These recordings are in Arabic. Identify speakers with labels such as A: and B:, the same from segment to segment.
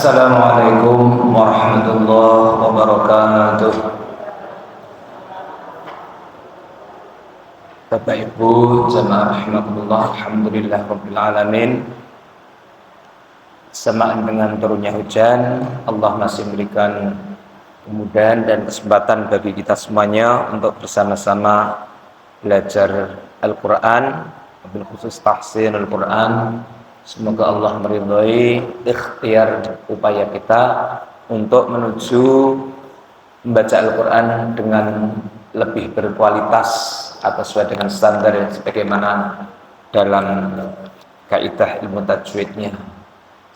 A: Assalamualaikum warahmatullahi wabarakatuh. Bapak Ibu jamaah rahmatullah Alhamdulillah Rabbil Alamin. Semaan dengan turunnya hujan Allah masih memberikan kemudahan dan kesempatan bagi kita semuanya Untuk bersama-sama belajar Al-Quran khusus tahsin Al-Quran Semoga Allah meridhai ikhtiar upaya kita untuk menuju membaca Al-Quran dengan lebih berkualitas atau sesuai dengan standar yang sebagaimana dalam kaidah ilmu tajwidnya.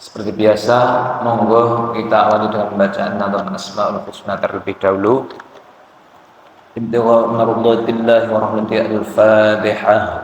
A: Seperti biasa, monggo kita awali dengan bacaan Nazam Asmaul Husna terlebih dahulu. Ibtiqa marudatillahi wa rahmatihi al-Fatihah.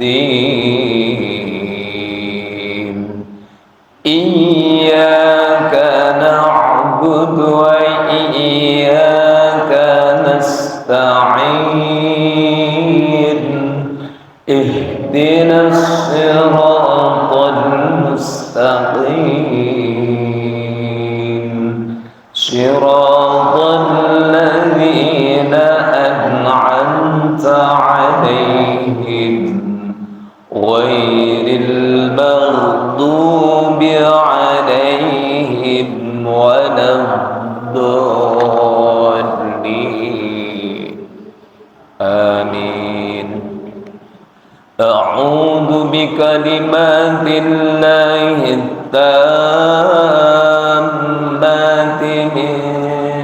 A: الدين. إياك نعبد وإياك نستعين. اهدنا الصراط المستقيم. صراط بكلمات الله التامات من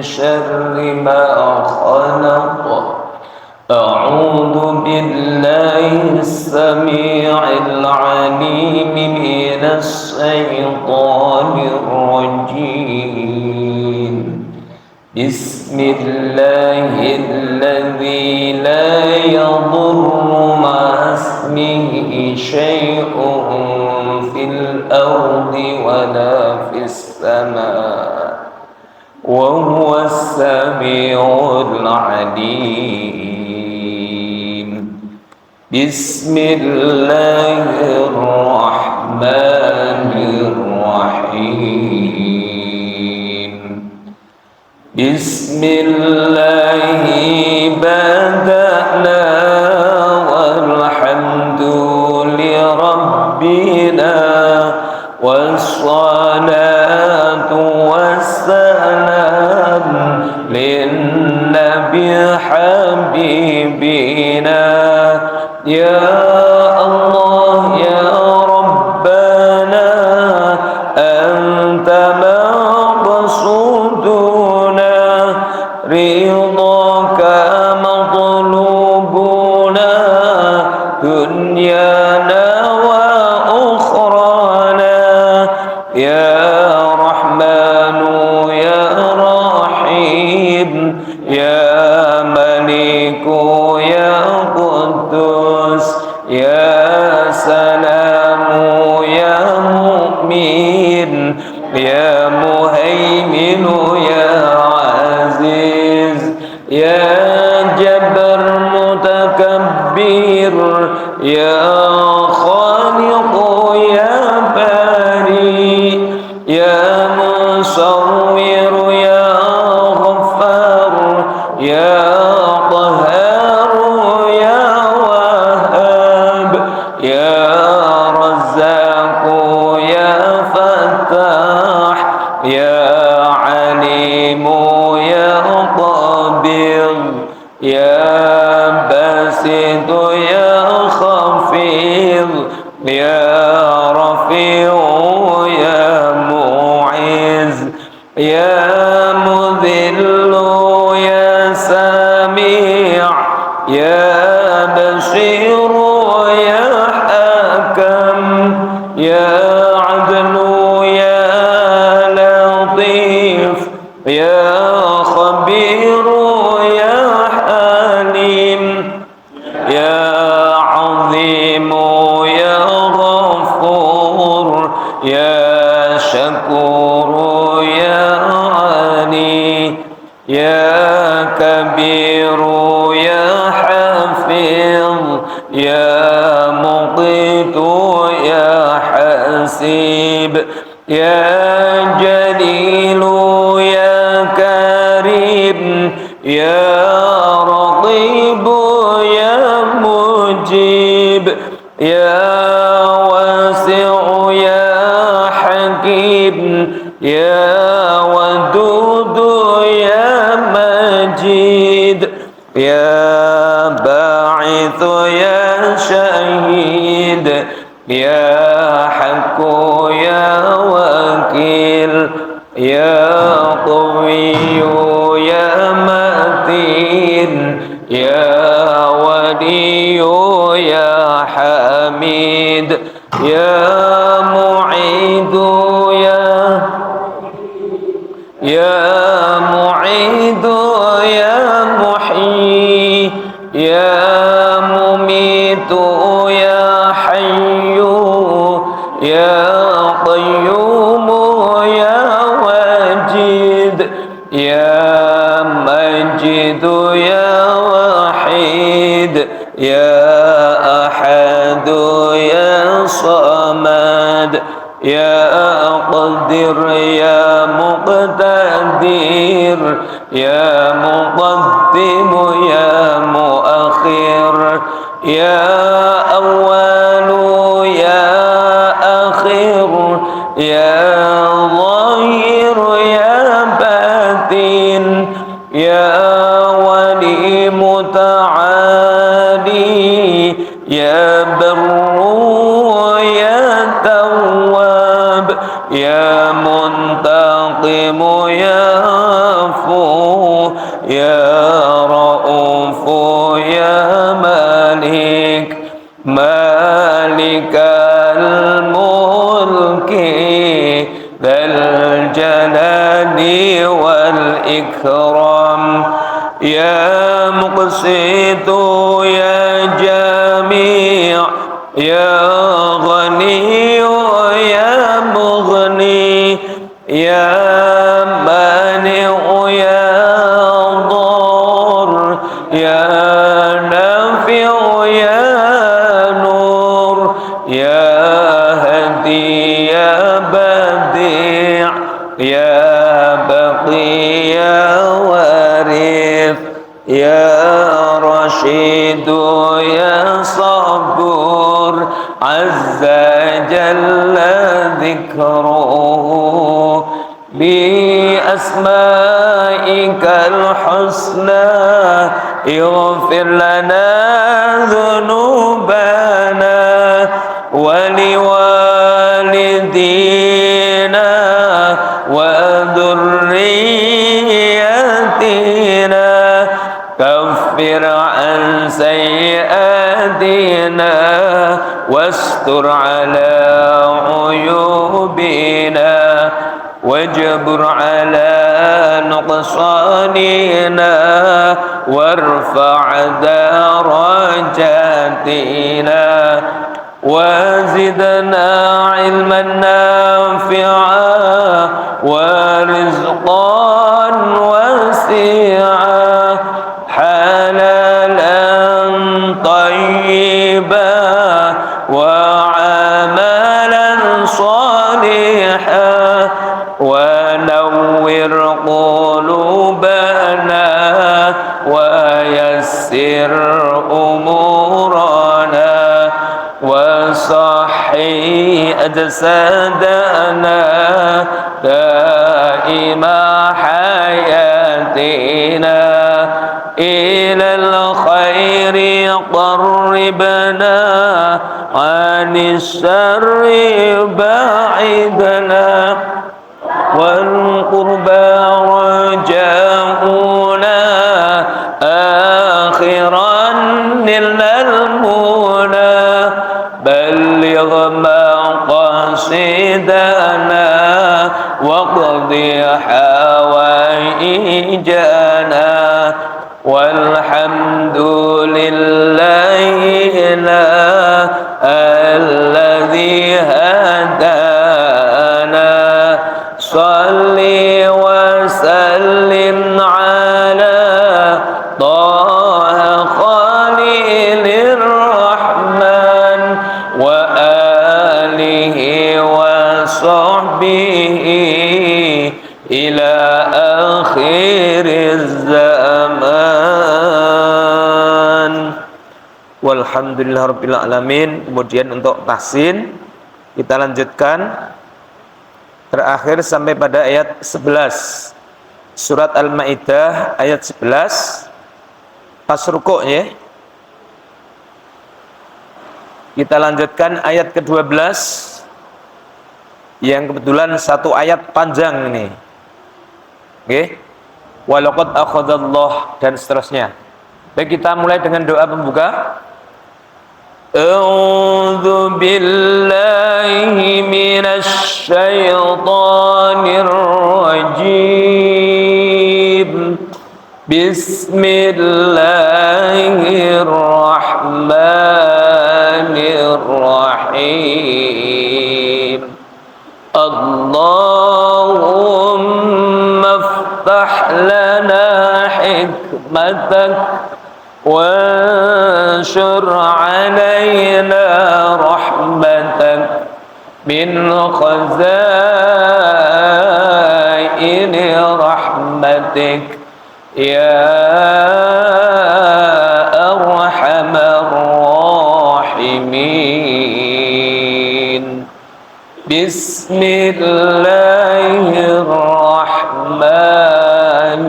A: شر ما خلق. أعوذ بالله السميع العليم من الشيطان الرجيم. بسم الله الذي لا يضر اسمه شيء في الأرض ولا في السماء وهو السميع العليم. بسم الله الرحمن الرحيم. بسم الله بدأنا والسلام للنبي حبيبنا. يا الله يا ربنا أنت يا رقيب يا مجيب يا واسع يا حكيم يا ودود يا مجيد يا باعث يا شهيد يا حق يا وكيل يا يا قيوم يا واجد يا مجد يا وحيد يا أحد يا صمد يا قدر يا مقتدر يا مقدم يا مؤخر يا منتقم يا عفو يا رؤوف يا مالك. مالك الملك ذا الجلال والإكرام. يا مقسط رشيد يا صبور عز جل ذكره بأسمائك الحسنى. اغفر لنا ذنوبنا ولوالدينا وذريتنا سيئاتنا واستر على عيوبنا واجبر على نقصاننا وارفع درجاتنا وزدنا علما نافعا ورزقا واسعا. أمورنا وصحي أجسادنا دائم حياتنا إلى الخير قربنا عن الشر بعدنا والقربى رجاؤنا Alamin. Kemudian untuk tahsin Kita lanjutkan. Terakhir sampai pada ayat 11 Surat Al-Ma'idah ayat 11 Pas rukuk ya Kita lanjutkan ayat ke-12 Yang kebetulan satu ayat panjang ini. Oke? Okay? Walaqad akhadallah dan seterusnya. Baik kita mulai dengan doa pembuka أعوذ بالله من الشيطان الرجيم. بسم الله الرحمن الرحيم. اللهم افتح لنا حكمتك وانشر علينا رحمتك من خزائن رحمتك. يا أرحم الراحمين. بسم الله الرحمن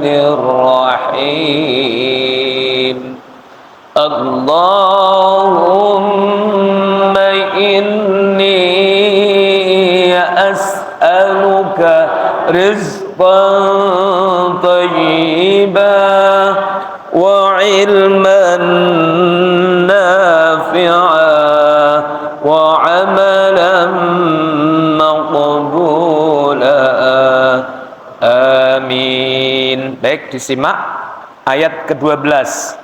A: الرحيم. اللهم إني أسألك رزقا طيبا وعلما نافعا وعملا مقبولا. آمين. Baik disimak ayat ke-12